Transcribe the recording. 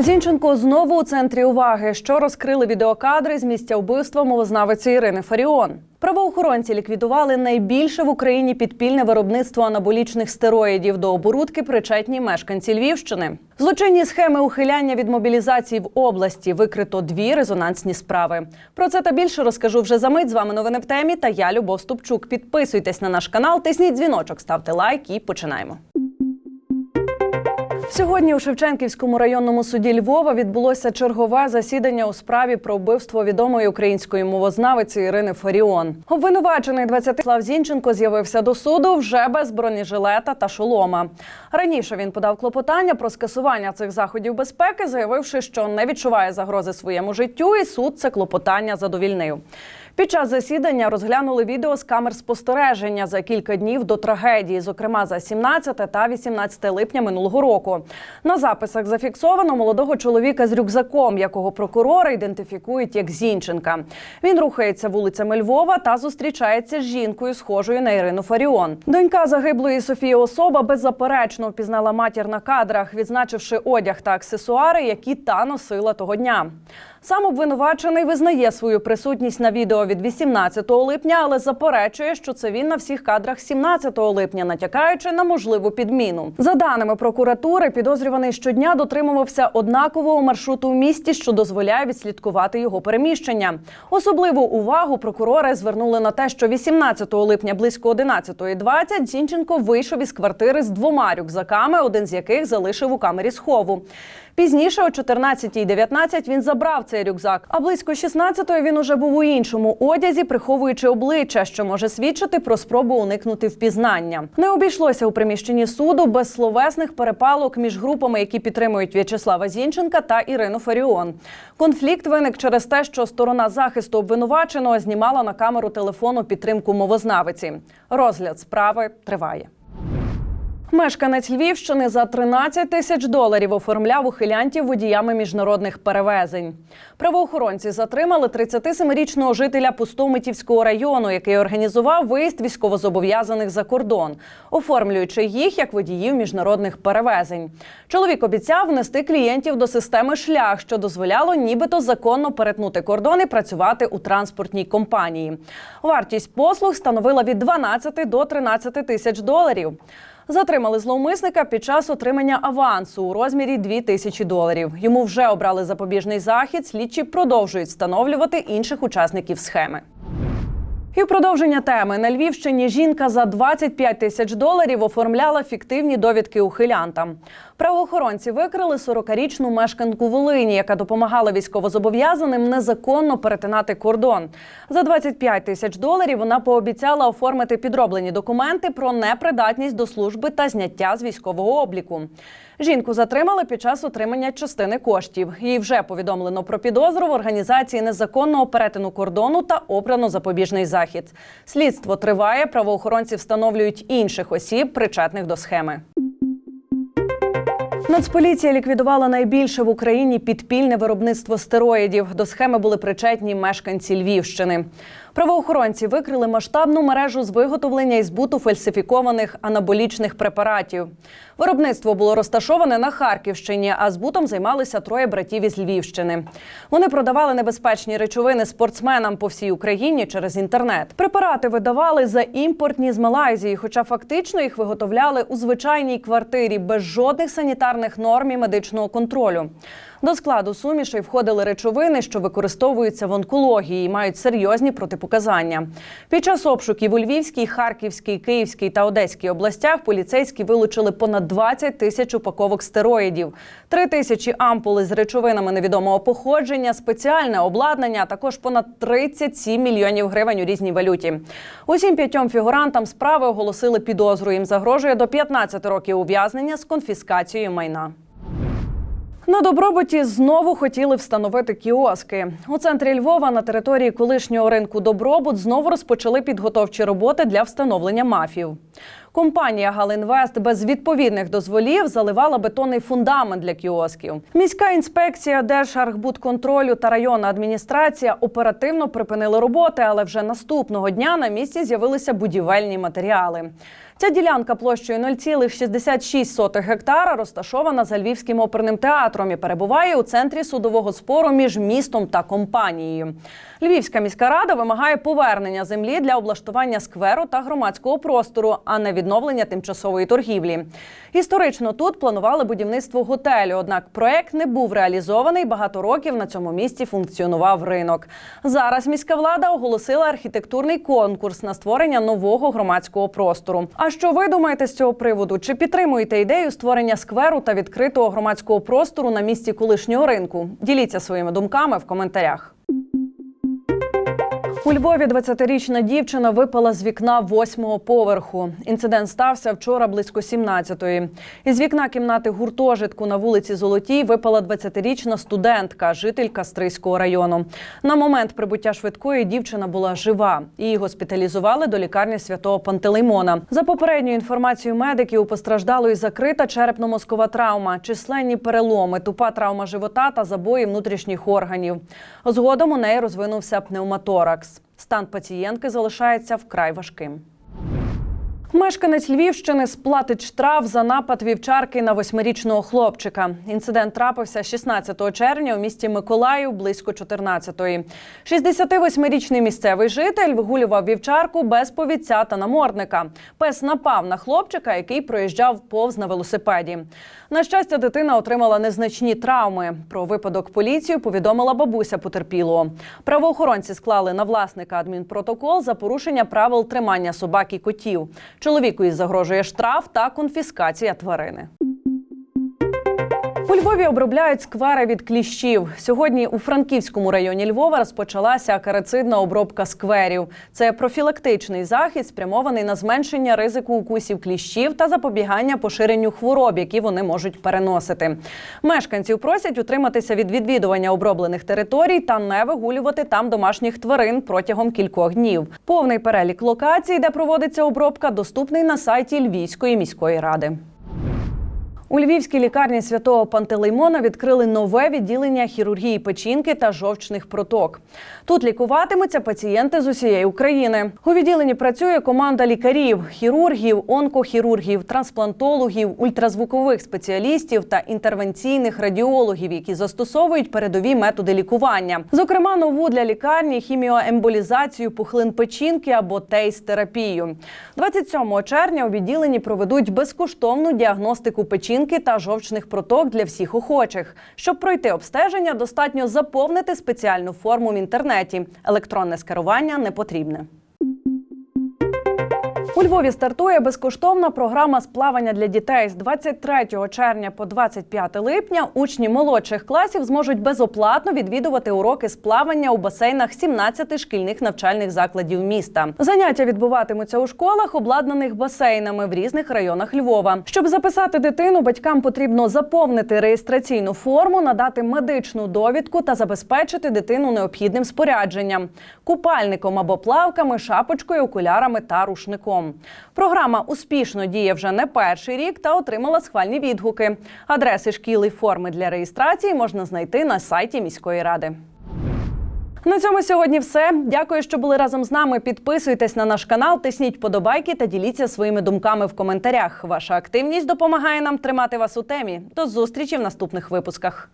Зінченко знову у центрі уваги, що розкрили відеокадри з місця вбивства мовознавиці Ірини Фаріон. Правоохоронці ліквідували найбільше в Україні підпільне виробництво анаболічних стероїдів. До оборудки причетні мешканці Львівщини. Злочинні схеми ухиляння від мобілізації в області викрито дві резонансні справи. Про це та більше розкажу вже за мить. З вами новини в темі. Та я Любов Ступчук. Підписуйтесь на наш канал, тисніть дзвіночок, ставте лайк і починаємо. Сьогодні у Шевченківському районному суді Львова відбулося чергове засідання у справі про вбивство відомої української мовознавиці Ірини Фаріон. Обвинувачений 20 Слав Зінченко з'явився до суду вже без бронежилета та шолома. Раніше він подав клопотання про скасування цих заходів безпеки, заявивши, що не відчуває загрози своєму життю, і суд це клопотання задовільнив. Під час засідання розглянули відео з камер спостереження за кілька днів до трагедії, зокрема за 17 та 18 липня минулого року. На записах зафіксовано молодого чоловіка з рюкзаком, якого прокурори ідентифікують як Зінченка. Він рухається вулицями Львова та зустрічається з жінкою, схожою на Ірину Фаріон. Донька загиблої Софії Особа беззаперечно впізнала матір на кадрах, відзначивши одяг та аксесуари, які та носила того дня. Сам обвинувачений визнає свою присутність на відео від 18 липня, але заперечує, що це він на всіх кадрах 17 липня, натякаючи на можливу підміну. За даними прокуратури, підозрюваний щодня дотримувався однакового маршруту в місті, що дозволяє відслідкувати його переміщення. Особливу увагу прокурори звернули на те, що 18 липня близько 11.20 Зінченко вийшов із квартири з двома рюкзаками, один з яких залишив у камері схову. Пізніше, о 14.19 він забрав цей рюкзак. А близько 16-ї він уже був у іншому одязі, приховуючи обличчя, що може свідчити про спробу уникнути впізнання. Не обійшлося у приміщенні суду без словесних перепалок між групами, які підтримують В'ячеслава Зінченка та Ірину Фаріон. Конфлікт виник через те, що сторона захисту обвинуваченого знімала на камеру телефону підтримку мовознавиці. Розгляд справи триває. Мешканець Львівщини за 13 тисяч доларів оформляв ухилянтів водіями міжнародних перевезень. Правоохоронці затримали 37-річного жителя Пустомитівського району, який організував виїзд військовозобов'язаних за кордон, оформлюючи їх як водіїв міжнародних перевезень. Чоловік обіцяв внести клієнтів до системи шлях, що дозволяло нібито законно перетнути кордон і працювати у транспортній компанії. Вартість послуг становила від 12 до 13 тисяч доларів. Затримали зловмисника під час отримання авансу у розмірі 2 тисячі доларів. Йому вже обрали запобіжний захід. Слідчі продовжують встановлювати інших учасників схеми. І в продовження теми на Львівщині жінка за 25 тисяч доларів оформляла фіктивні довідки ухилянтам. Правоохоронці викрили 40-річну мешканку Волині, яка допомагала військовозобов'язаним незаконно перетинати кордон. За 25 тисяч доларів вона пообіцяла оформити підроблені документи про непридатність до служби та зняття з військового обліку. Жінку затримали під час отримання частини коштів. Їй вже повідомлено про підозру в організації незаконного перетину кордону та обрано запобіжний захід. Слідство триває. Правоохоронці встановлюють інших осіб, причетних до схеми. Нацполіція ліквідувала найбільше в Україні підпільне виробництво стероїдів. До схеми були причетні мешканці Львівщини. Правоохоронці викрили масштабну мережу з виготовлення і збуту фальсифікованих анаболічних препаратів. Виробництво було розташоване на Харківщині, а збутом займалися троє братів із Львівщини. Вони продавали небезпечні речовини спортсменам по всій Україні через інтернет. Препарати видавали за імпортні з Малайзії, хоча фактично їх виготовляли у звичайній квартирі без жодних санітарних норм і медичного контролю. До складу сумішей входили речовини, що використовуються в онкології і мають серйозні протипоказання. Під час обшуків у Львівській, Харківській, Київській та Одеській областях поліцейські вилучили понад 20 тисяч упаковок стероїдів, 3 тисячі ампули з речовинами невідомого походження, спеціальне обладнання, а також понад 37 мільйонів гривень у різній валюті. Усім п'ятьом фігурантам справи оголосили підозру. Їм загрожує до 15 років ув'язнення з конфіскацією майна. На добробуті знову хотіли встановити кіоски. У центрі Львова на території колишнього ринку Добробут знову розпочали підготовчі роботи для встановлення мафів. Компанія Галінвест без відповідних дозволів заливала бетонний фундамент для кіосків. Міська інспекція Держархбудконтролю та районна адміністрація оперативно припинили роботи, але вже наступного дня на місці з'явилися будівельні матеріали. Ця ділянка площею 0,66 гектара розташована за Львівським оперним театром і перебуває у центрі судового спору між містом та компанією. Львівська міська рада вимагає повернення землі для облаштування скверу та громадського простору, а не відновлення тимчасової торгівлі. Історично тут планували будівництво готелю, однак проект не був реалізований. Багато років на цьому місці функціонував ринок. Зараз міська влада оголосила архітектурний конкурс на створення нового громадського простору. Що ви думаєте з цього приводу? Чи підтримуєте ідею створення скверу та відкритого громадського простору на місці колишнього ринку? Діліться своїми думками в коментарях. У Львові 20-річна дівчина випала з вікна восьмого поверху. Інцидент стався вчора близько 17-ї. Із вікна кімнати гуртожитку на вулиці Золотій випала 20-річна студентка, жителька Стрийського району. На момент прибуття швидкої дівчина була жива. Її госпіталізували до лікарні святого Пантелеймона. За попередньою інформацією медиків, у постраждалої закрита черепно-мозкова травма, численні переломи, тупа травма живота та забої внутрішніх органів. Згодом у неї розвинувся пневмоторакс. Стан пацієнтки залишається вкрай важким. Мешканець Львівщини сплатить штраф за напад вівчарки на восьмирічного хлопчика. Інцидент трапився 16 червня у місті Миколаїв близько 14-ї. 68-річний місцевий житель вигулював вівчарку без повідця та намордника. Пес напав на хлопчика, який проїжджав повз на велосипеді. На щастя, дитина отримала незначні травми. Про випадок поліцію повідомила бабуся потерпілого. Правоохоронці склали на власника адмінпротокол за порушення правил тримання собак і котів. Чоловіку із загрожує штраф та конфіскація тварини. У Львові обробляють сквери від кліщів. Сьогодні у Франківському районі Львова розпочалася акарицидна обробка скверів. Це профілактичний захід, спрямований на зменшення ризику укусів кліщів та запобігання поширенню хвороб, які вони можуть переносити. Мешканців просять утриматися від відвідування оброблених територій та не вигулювати там домашніх тварин протягом кількох днів. Повний перелік локацій, де проводиться обробка, доступний на сайті Львівської міської ради. У Львівській лікарні святого Пантелеймона відкрили нове відділення хірургії печінки та жовчних проток. Тут лікуватимуться пацієнти з усієї України. У відділенні працює команда лікарів, хірургів, онкохірургів, трансплантологів, ультразвукових спеціалістів та інтервенційних радіологів, які застосовують передові методи лікування. Зокрема, нову для лікарні хіміоемболізацію пухлин печінки або тейс-терапію. 27 червня у відділенні проведуть безкоштовну діагностику печінки та жовчних проток для всіх охочих. Щоб пройти обстеження, достатньо заповнити спеціальну форму в інтернеті. Електронне скерування не потрібне. У Львові стартує безкоштовна програма з плавання для дітей з 23 червня по 25 липня. Учні молодших класів зможуть безоплатно відвідувати уроки з плавання у басейнах 17 шкільних навчальних закладів міста. Заняття відбуватимуться у школах, обладнаних басейнами в різних районах Львова. Щоб записати дитину, батькам потрібно заповнити реєстраційну форму, надати медичну довідку та забезпечити дитину необхідним спорядженням купальником або плавками, шапочкою, окулярами та рушником. Програма успішно діє вже не перший рік та отримала схвальні відгуки. Адреси шкіл і форми для реєстрації можна знайти на сайті міської ради. На цьому сьогодні все. Дякую, що були разом з нами. Підписуйтесь на наш канал, тисніть подобайки та діліться своїми думками в коментарях. Ваша активність допомагає нам тримати вас у темі. До зустрічі в наступних випусках.